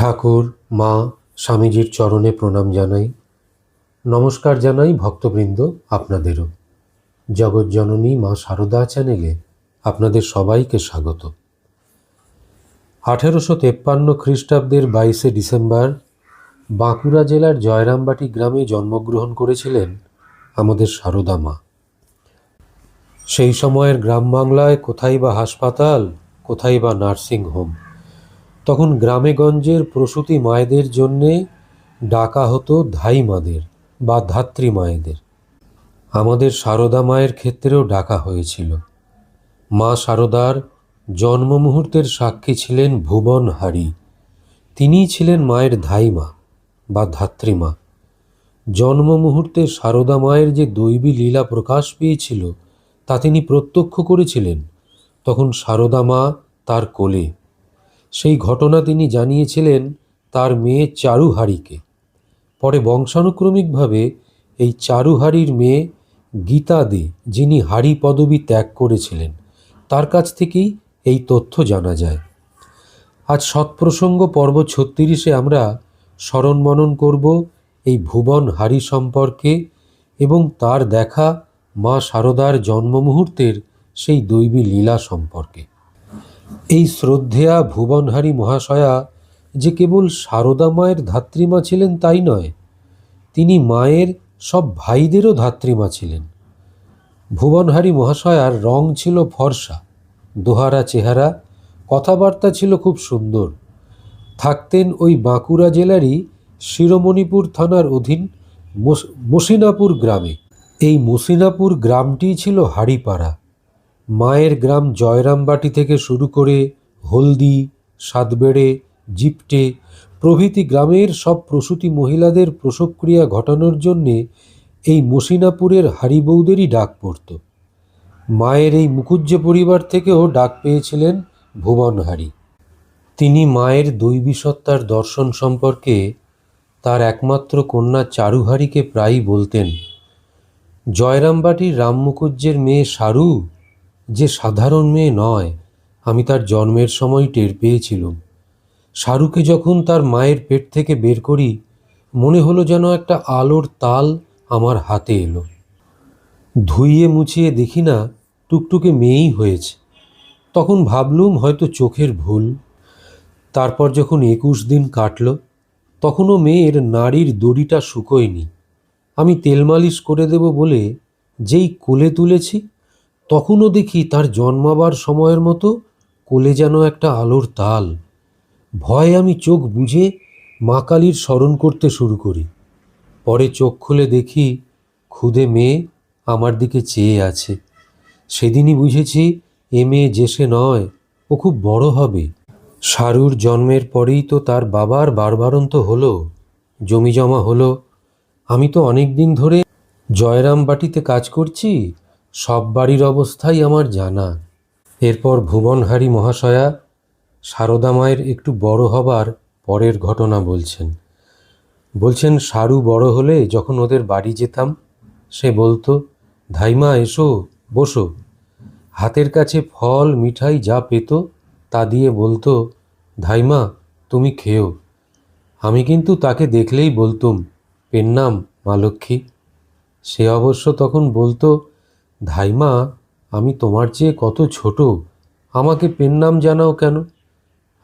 ঠাকুর, মা, স্বামীজির চরণে প্রণাম জানাই। নমস্কার জানাই ভক্তবৃন্দ আপনাদেরও। জগৎজননী মা সারদা চ্যানেলে আপনাদের সবাইকে স্বাগত। আঠেরোশো তেপ্পান্ন খ্রিস্টাব্দের বাইশে ডিসেম্বর বাঁকুড়া জেলার জয়রামবাটি গ্রামে জন্মগ্রহণ করেছিলেন আমাদের সারদা মা। সেই সময়ের গ্রাম বাংলায় কোথায় বা হাসপাতাল, কোথায় বা নার্সিং হোম তখন গ্রামেগঞ্জের প্রসূতি মায়েদের জন্যে ডাকা হতো ধাই মাদের বা ধাত্রী মায়েদের। আমাদের সারদা মায়ের ক্ষেত্রেও ডাকা হয়েছিল। মা সারদার জন্ম মুহূর্তের সাক্ষী ছিলেন ভুবন হারি। তিনিই ছিলেন মায়ের ধাইমা বা ধাত্রীমা জন্ম মুহূর্তে সারদা মায়ের যে দৈবী লীলা প্রকাশ পেয়েছিল, তা তিনি প্রত্যক্ষ করেছিলেন। তখন সারদা মা তার কোলে সেই ঘটনা তিনি জানিয়েছিলেন তার মেয়ে চারুহারিকে। পরে বংশানুক্রমিকভাবে এই চারুহারির মেয়ে গীতা দে, যিনি হারি পদবী ত্যাগ করেছিলেন, তার কাছ থেকেই এই তথ্য জানা যায়। আজ সৎপ্রসঙ্গ পর্ব ছত্রিশে আমরা স্মরণ মনন করব এই ভুবন হারি সম্পর্কে এবং তার দেখা মা সারদার জন্ম মুহূর্তের সেই দৈবী লীলা সম্পর্কে। এই শ্রদ্ধেয়া ভুবনহারী মহাশয়া যে কেবল সারদা মায়ের ধাত্রীমা ছিলেন তাই নয়, তিনি মায়ের সব ভাইদেরও ধাত্রীমা ছিলেন। ভুবনহারী মহাশয়ার রং ছিল ফর্সা, দোহারা চেহারা, কথাবার্তা ছিল খুব সুন্দর। থাকতেন ওই বাঁকুড়া জেলারই শিরোমণিপুর থানার অধীন মস- মসিনাপুর গ্রামে। এই মসিনাপুর গ্রামটিই ছিল হাড়িপাড়া। মায়ের গ্রাম জয়রামবাটি থেকে শুরু করে হলদি, সাতবেড়ে, জিপটে প্রভৃতি গ্রামের সব প্রসূতি মহিলাদের প্রসবক্রিয়া ঘটানোর জন্যে এই মসিনাপুরের হারিবৌদেরই ডাক পড়ত। মায়ের এই মুকুজ্জ পরিবার থেকেও ডাক পেয়েছিলেন ভুবনহারি। তিনি মায়ের দৈবী সত্তার দর্শন সম্পর্কে তার একমাত্র কন্যা চারুহারিকে প্রায়ই বলতেন, জয়রামবাটির রামমুকুজ্জের মেয়ে সারু যে সাধারণ মেয়ে নয়, আমি তার জন্মের সময় টের পেয়েছিলাম। শাহরুখে যখন তার মায়ের পেট থেকে বের করি, মনে হলো যেন একটা আলোর তাল আমার হাতে এলো। ধুইয়ে মুছিয়ে দেখি না, টুকটুকে মেয়েই হয়েছে। তখন ভাবলুম হয়তো চোখের ভুল। তারপর যখন একুশ দিন কাটল, তখনও মেয়ের নাড়ির দড়িটা শুকোয়নি। আমি তেল মালিশ করে দেব বলে যেই কোলে তুলেছি তখনও দেখি তার জন্মাবার সময়ের মতো কোলে যেন একটা আলোর তাল। ভয়ে আমি চোখ বুঝে মা কালীর স্মরণ করতে শুরু করি। পরে চোখ খুলে দেখি ক্ষুদে মেয়ে আমার দিকে চেয়ে আছে। সেদিনই বুঝেছি এ মেয়ে যে সে নয়, ও খুব বড় হবে। সারুর জন্মের পরেই তো তার বাবার বারবারন্ত হলো, জমি জমা হলো। আমি তো অনেক দিন ধরে জয়রামবাটিতে কাজ করছি সব বাড়ির অবস্থাই আমার জানা। এরপর ভুবনহারি মহাশয়া মায়ের একটু বড় হবার পরের ঘটনা বলছেন। বলছেন, সারু বড় হলে যখন ওদের বাড়ি যেতাম, সে বলতো, ধাইমা, এসো, বসো। হাতের কাছে ফল, মিঠাই যা পেত, তা দিয়ে বলতো, ধাইমা, তুমি খেও। আমি কিন্তু তাকে দেখলেই বলতুম পেন নাম মা লক্ষ্মী। সে অবশ্য তখন বলতো ধাইমা, আমি তোমার চেয়ে কত ছোট? আমাকে পেন নাম জানাও কেন?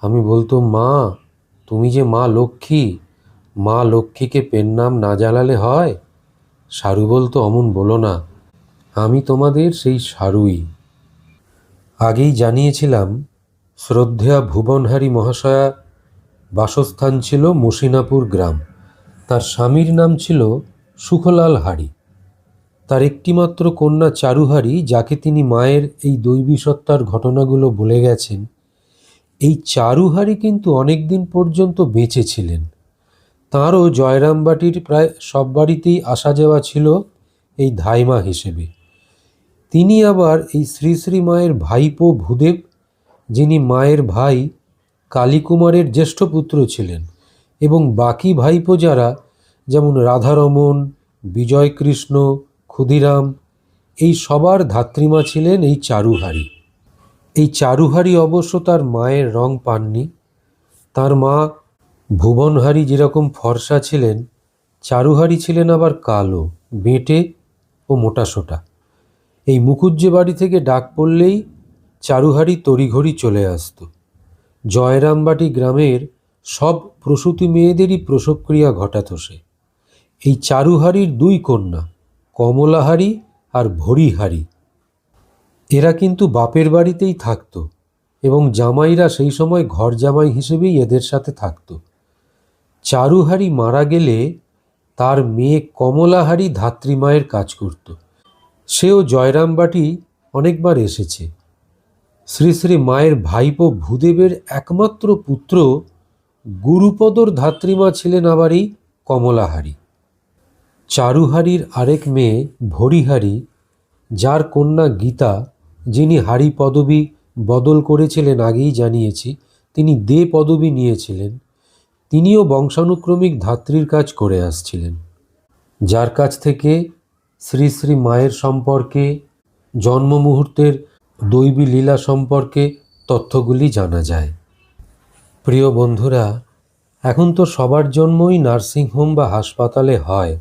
আমি বলতো, মা, তুমি যে মা লক্ষ্মী, মা লক্ষ্মীকে পেন নাম না জ্বালালে হয়? সারু বলতো, অমন বলো না, আমি তোমাদের সেই সারুই। আগেই জানিয়েছিলাম, শ্রদ্ধেয়া ভুবনহারি মহাশয়া বাসস্থান ছিল মসিনাপুর গ্রাম। তার স্বামীর নাম ছিল সুখলাল হারি। তার একটিমাত্র কন্যা চারুহারি, যাকে তিনি মায়ের এই দৈবী সত্তার ঘটনাগুলো বলে গেছেন, এই চারুহারি কিন্তু অনেক দিন পর্যন্ত বেঁচে ছিলেন। তাঁরও জয়রামবাটির প্রায় সব বাড়িতেই আসা যাওয়া ছিল এই ধাইমা হিসেবে। তিনি আবার এই শ্রী শ্রী মায়ের ভাইপো ভূদেব, যিনি মায়ের ভাই কালীকুমারের জ্যেষ্ঠ পুত্র ছিলেন, এবং বাকি ভাইপো যারা, যেমন রাধারমন, বিজয়কৃষ্ণ ক্ষুদিরাম, এই সবার ধাত্রীমা ছিলেন এই চারুহারি। এই চারুহারি অবশ্য তার মায়ের রং পাননি। তার মা ভুবনহারি যেরকম ফর্সা ছিলেন, চারুহারি ছিলেন আবার কালো, বেঁটে ও মোটাসোটা। এই মুকুজ্জে বাড়ি থেকে ডাক পড়লেই চারুহারি তড়িঘড়ি চলে আসত। জয়রামবাটি গ্রামের সব প্রসূতি মেয়েদেরই প্রসবক্রিয়া ঘটাত সে। এই চারুহারির দুই কন্যা কমলাহারি আর ভরিহারি। এরা কিন্তু বাপের বাড়িতেই থাকতো এবং জামাইরা সেই সময় ঘর জামাই হিসেবেই এদের সাথে থাকতো। চারুহারি মারা গেলে তার মেয়ে কমলাহারি ধাত্রীমায়ের কাজ করত। সেও জয়রামবাটি অনেকবার এসেছে। শ্রী শ্রী মায়ের ভাইপো ভূদেবের একমাত্র পুত্র গুরুপদর ধাত্রীমা ছিলেন আবার এই কমলাহারি। চারুহারির আরেক মেয়ে ভরিহারি, যার কন্যা গীতা, যিনি হারি পদবী বদল করেছিলেন আগেই জানিয়েছি, তিনি দে পদবী নিয়েছিলেন। তিনিও বংশানুক্রমিক ধাত্রীর কাজ করে আসছিলেন। যার কাছ থেকে শ্রী শ্রী মায়ের সম্পর্কে, জন্ম মুহূর্তের দৈবী লীলা সম্পর্কে তথ্যগুলি জানা যায়। প্রিয় বন্ধুরা, এখন তো সবার জন্মই নার্সিংহোম বা হাসপাতালে হয়।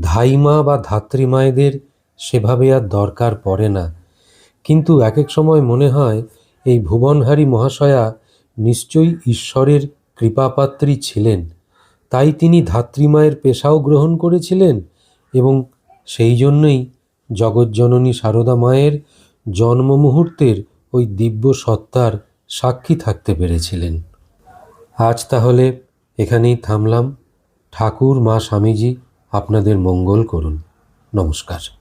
ধাইমা বা ধাত্রীমায়েদের সেভাবে আর দরকার পড়ে না। কিন্তু এক এক সময় মনে হয়, এই ভুবনহারী মহাশয়া নিশ্চয়ই ঈশ্বরের কৃপাপাত্রী ছিলেন। তাই তিনি ধাত্রীমায়ের পেশাও গ্রহণ করেছিলেন এবং সেই জন্যই জগজ্জননী সারদা মায়ের জন্ম মুহূর্তের ওই দিব্য সত্তার সাক্ষী থাকতে পেরেছিলেন। আজ তাহলে এখানেই থামলাম। ঠাকুর, মা, স্বামীজি আপনাদের মঙ্গল করুন। নমস্কার।